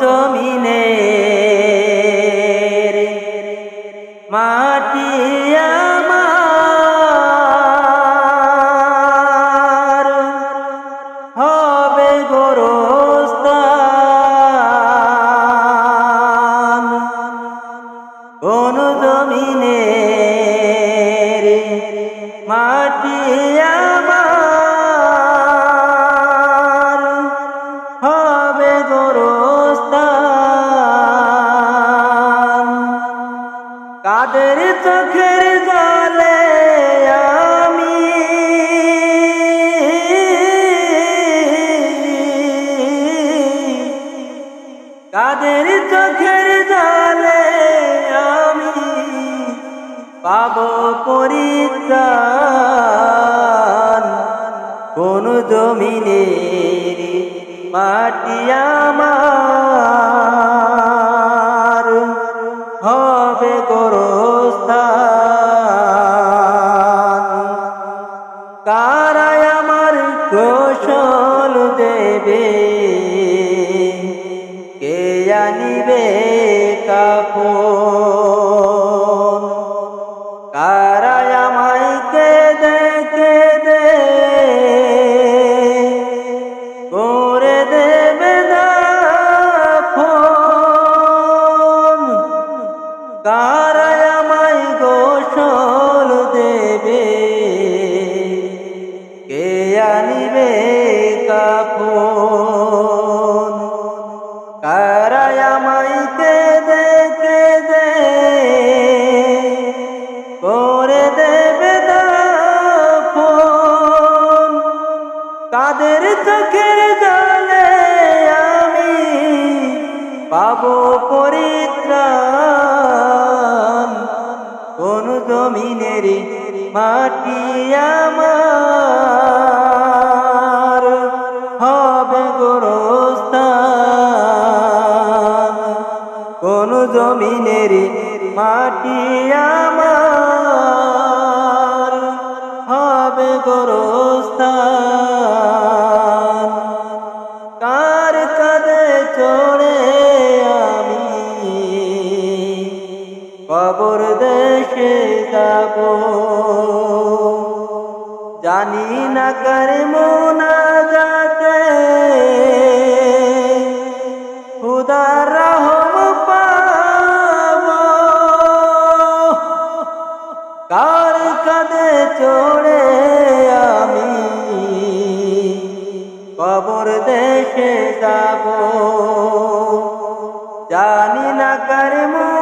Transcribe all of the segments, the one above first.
জমিনে চোখের জলে আমি। কাদের চোখের জলে আমি পাব পরিত্রাণ? কোন জমিনের মাটি আমার? দেবে? কে আনিবে কাপন কারায় আমায় কে দেখে দে? করে দেবে আমায় গোসল দেবে? কে পাবো পরিত্রাণ। কোন জমিনের মাটি আমার। হবে গোরস্থান। কোন জমিনের মাটি আমার। হবে কবর দেশে যাব। জানি না কার মোনা যাতে খুদার রহম পাব। কার কাদে চড়ে আমি কবর দেশে যাব। জানি না কার মুনা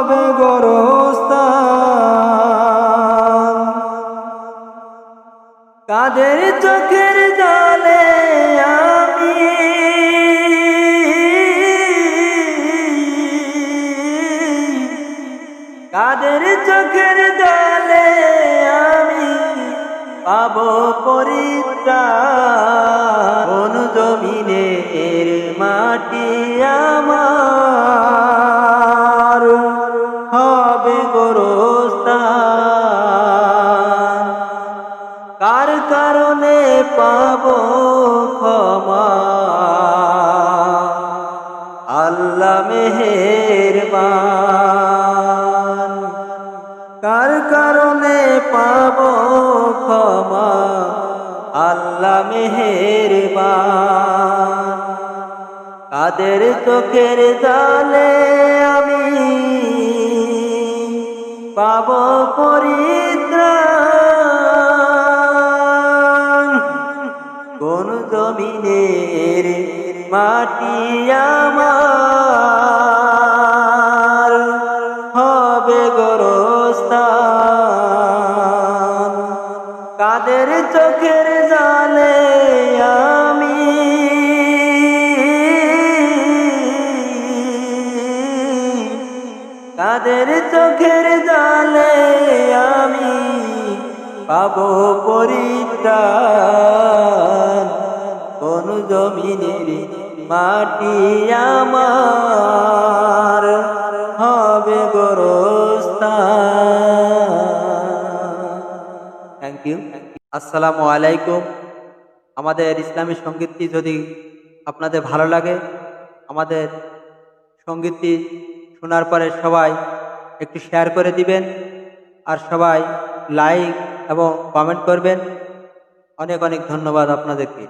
হবে গোরস্থান। কাদের চোখের জলে আমি? কাদের চোখের জলে আমি পাব পরিত্রাণ? পাব ক্ষমা। আল্লাহ মেহেরবান। কার কারণে পাব ক্ষমা? আল্লাহ মেহেরবান। কাদের চোখের জালে আমি পাব পরিত্রাণ জমিনের মাটি আমার হবে গোরস্থান। কাদের চোখের জালে আমি? কাদের চোখের জালে আমি পাবো পরিত্রাণ? কোন জমিনের মাটি আমার হবে গোরস্থান। থ্যাংক ইউ আসসালামু আলাইকুম। আমাদের ইসলামী সঙ্গীতটি যদি আপনাদের ভালো লাগে, আমাদের সঙ্গীতটি শোনার পরে সবাই একটু শেয়ার করে দিবেন আর সবাই লাইক এবং কমেন্ট করবেন। অনেক অনেক ধন্যবাদ আপনাদেরকে।